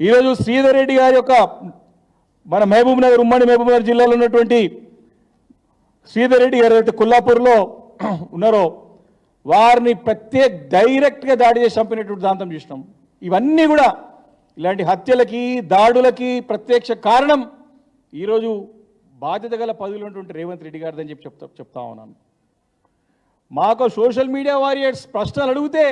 ఈరోజు శ్రీధర్ రెడ్డి గారి యొక్క మన మహబూబ్ నగర్ ఉమ్మడి మహబూబ్ నగర్ జిల్లాలో ఉన్నటువంటి శ్రీధర్ రెడ్డి గారు అయితే కొల్లాపూర్లో ఉన్నారో వారిని ప్రత్యేక డైరెక్ట్గా దాడి చేసి చంపినటువంటి దాంతం చూసినాం. ఇవన్నీ కూడా ఇలాంటి హత్యలకి దాడులకి ప్రత్యక్ష కారణం ఈరోజు బాధ్యత గల పదవిలో ఉన్నటువంటి రేవంత్ రెడ్డి గారిదని చెప్పి చెప్తా చెప్తా ఉన్నాను. మాకు సోషల్ మీడియా వారియర్స్ ప్రశ్నలు అడిగితే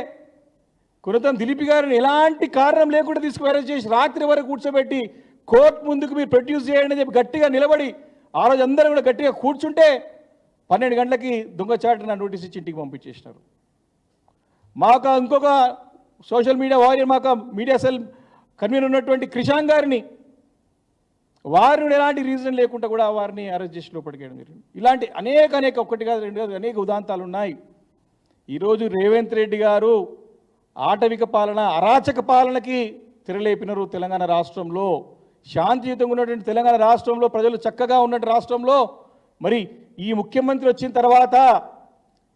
కురతం దిలీప్ గారిని ఎలాంటి కారణం లేకుండా తీసుకు అరెస్ట్ చేసి రాత్రి వరకు కూర్చోబెట్టి కోర్టు ముందుకు మీరు ప్రొడ్యూస్ చేయండి చెప్పి గట్టిగా నిలబడి ఆ రోజు అందరూ కూడా గట్టిగా కూర్చుంటే పన్నెండు గంటలకి దొంగచాటున నోటీస్ ఇచ్చి ఇంటికి పంపించేసినారు. మాకు ఇంకొక సోషల్ మీడియా వారియర్ మాకు మీడియా సెల్ కన్వీనర్ ఉన్నటువంటి క్రిషాంగ్ గారిని వారిని ఎలాంటి రీజన్ లేకుండా కూడా వారిని అరెస్ట్ చేసి లోపలికేయడం జరిగింది. ఇలాంటి అనేక అనేక ఒకటి కాదు రెండు కాదు అనేక ఉదాంతాలు ఉన్నాయి. ఈరోజు రేవంత్ రెడ్డి గారు ఆటవిక పాలన అరాచక పాలనకి తెరలేపినారు తెలంగాణ రాష్ట్రంలో. శాంతియుతంగా ఉన్నటువంటి తెలంగాణ రాష్ట్రంలో ప్రజలు చక్కగా ఉన్నటువంటి రాష్ట్రంలో. మరి ఈ ముఖ్యమంత్రి వచ్చిన తర్వాత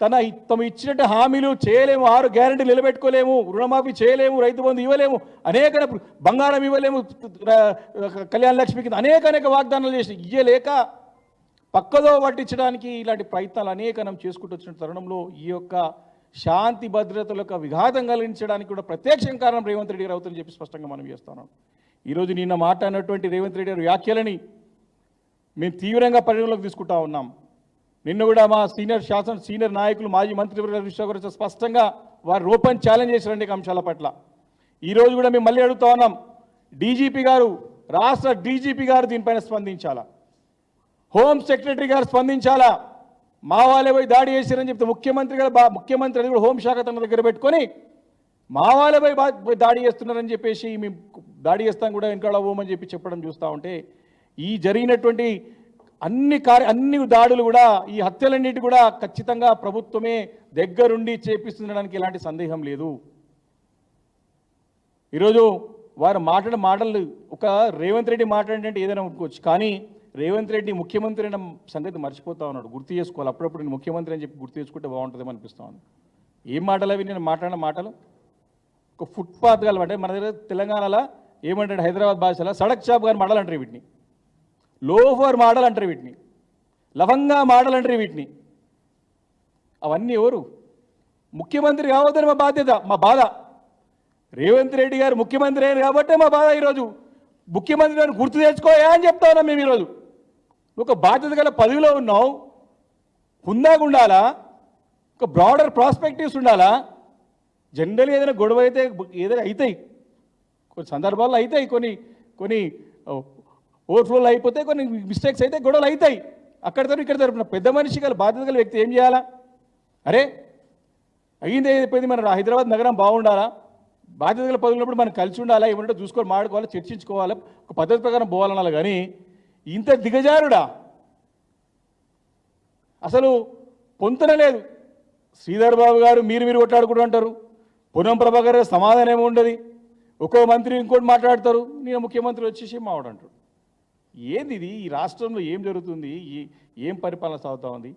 తన తమ ఇచ్చినట్టు హామీలు చేయలేము ఆరు గ్యారెంటీ నిలబెట్టుకోలేము రుణమాఫీ చేయలేము రైతు బంధు ఇవ్వలేము అనేక బంగారం ఇవ్వలేము కళ్యాణ లక్ష్మి కింద అనేక అనేక వాగ్దానాలు చేసి ఇయ్యలేక పక్కదో పట్టించడానికి ఇలాంటి ప్రయత్నాలు అనేకనం చేసుకుంటూ వచ్చిన తరుణంలో ఈ యొక్క శాంతి భద్రతలకు యొక్క విఘాతం కలిగించడానికి కూడా ప్రత్యక్షం కారణం రేవంత్ రెడ్డి గారు అవుతుందని చెప్పి స్పష్టంగా మనం చేస్తున్నాం ఈరోజు నిన్న మాట్లాడినటువంటి రేవంత్ రెడ్డి గారు వ్యాఖ్యలని మేము తీవ్రంగా పరిగణలోకి తీసుకుంటా ఉన్నాం. నిన్న కూడా మా సీనియర్ శాసన సీనియర్ నాయకులు మాజీ మంత్రి గురించి స్పష్టంగా వారు రూపం ఛాలెంజ్ చేశారండి అంశాల పట్ల. ఈరోజు కూడా మేము మళ్ళీ అడుగుతా ఉన్నాం డీజీపీ గారు రాష్ట్ర డీజీపీ గారు దీనిపైన స్పందించాలా? హోమ్ సెక్రటరీ గారు స్పందించాలా? మా వాళ్ళే పోయి దాడి చేశారని చెప్తే ముఖ్యమంత్రి కూడా బా- ముఖ్యమంత్రి అది కూడా హోంశాఖ తన దగ్గర పెట్టుకొని మా వాళ్ళే పోయి బా- దాడి చేస్తున్నారని చెప్పేసి మేము దాడి చేస్తాం కూడా వెనకాల పోమని చెప్పి చెప్పడం చూస్తూ ఉంటే ఈ జరిగినటువంటి అన్ని కార్య అన్ని దాడులు కూడా ఈ హత్యలన్నిటి కూడా ఖచ్చితంగా ప్రభుత్వమే దగ్గరుండి చేపిస్తుండడానికి ఎలాంటి సందేహం లేదు. ఈరోజు వారు మాట్లాడే మాటలు ఒక రేవంత్ రెడ్డి మాట్లాడినట్టు ఏదైనా అనుకోవచ్చు కానీ రేవంత్ రెడ్డి ముఖ్యమంత్రి అయిన సంగతి మర్చిపోతా ఉన్నాడు. గుర్తు చేసుకోవాలి. అప్పుడప్పుడు నేను ముఖ్యమంత్రి అని చెప్పి గుర్తు చేసుకుంటే బాగుంటుందేమో అనిపిస్తా ఉంది. ఏం మాటలు అవి? నేను మాట్లాడిన మాటలు? ఒక ఫుట్పాత్ కలవంటే మన దగ్గర తెలంగాణలో ఏమంటాడు? హైదరాబాద్ భాషలో సడక్ షాప్ గారి మాటలు అంటారు వీటిని. లోఫర్ మాటలు అంటారు వీటిని. లవంగా మాటలు అంటారు వీటిని. అవన్నీ ఎవరు? ముఖ్యమంత్రి కావద్దని మా బాధ్యత మా బాధ. రేవంత్ రెడ్డి గారు ముఖ్యమంత్రి అయ్యారు కాబట్టే మా బాధ ఈరోజు. ముఖ్యమంత్రి గారిని గుర్తు తెచ్చుకోయా అని చెప్తా ఉన్నాం మేము ఈరోజు. ఒక బాధ్యత గల పదవిలో ఉన్నావు. హుందాగా ఉండాలా? ఒక బ్రాడర్ ప్రాస్పెక్టివ్స్ ఉండాలా? జనరల్గా ఏదైనా గొడవ అయితే ఏదైనా అవుతాయి కొన్ని సందర్భాల్లో అవుతాయి కొన్ని కొన్ని ఓవర్ఫ్లోలు అయిపోతే కొన్ని మిస్టేక్స్ అయితే గొడవలు అవుతాయి అక్కడ ఇక్కడ తరపున పెద్ద మనిషి గల బాధ్యత గల వ్యక్తి ఏం చేయాలా? అరే అయ్యింది అయిపోయింది మన హైదరాబాద్ నగరం బాగుండాలా? బాధ్యత గల పదవులున్నప్పుడు మనం కలిసి ఉండాలా? ఏమంటే చూసుకొని మాడుకోవాలి చర్చించుకోవాలి. ఒక పద్ధతి ప్రకారం పోవాలనాలి కానీ ఇంత దిగజారుడా? అసలు పొంతన లేదు. శ్రీధర్ బాబు గారు మీరు మీరు కొట్లాడుకుంటూ అంటారు పొన్నం ప్రభాకర్ గారు సమాధానం ఏమి ఉండదు. ఒక్కో మంత్రి ఇంకోటి మాట్లాడతారు. నేను ముఖ్యమంత్రి వచ్చేసి మావాడు అంటాడు. ఏంది ఇది? ఈ రాష్ట్రంలో ఏం జరుగుతుంది? ఏం పరిపాలన సాగుతూ ఉంది?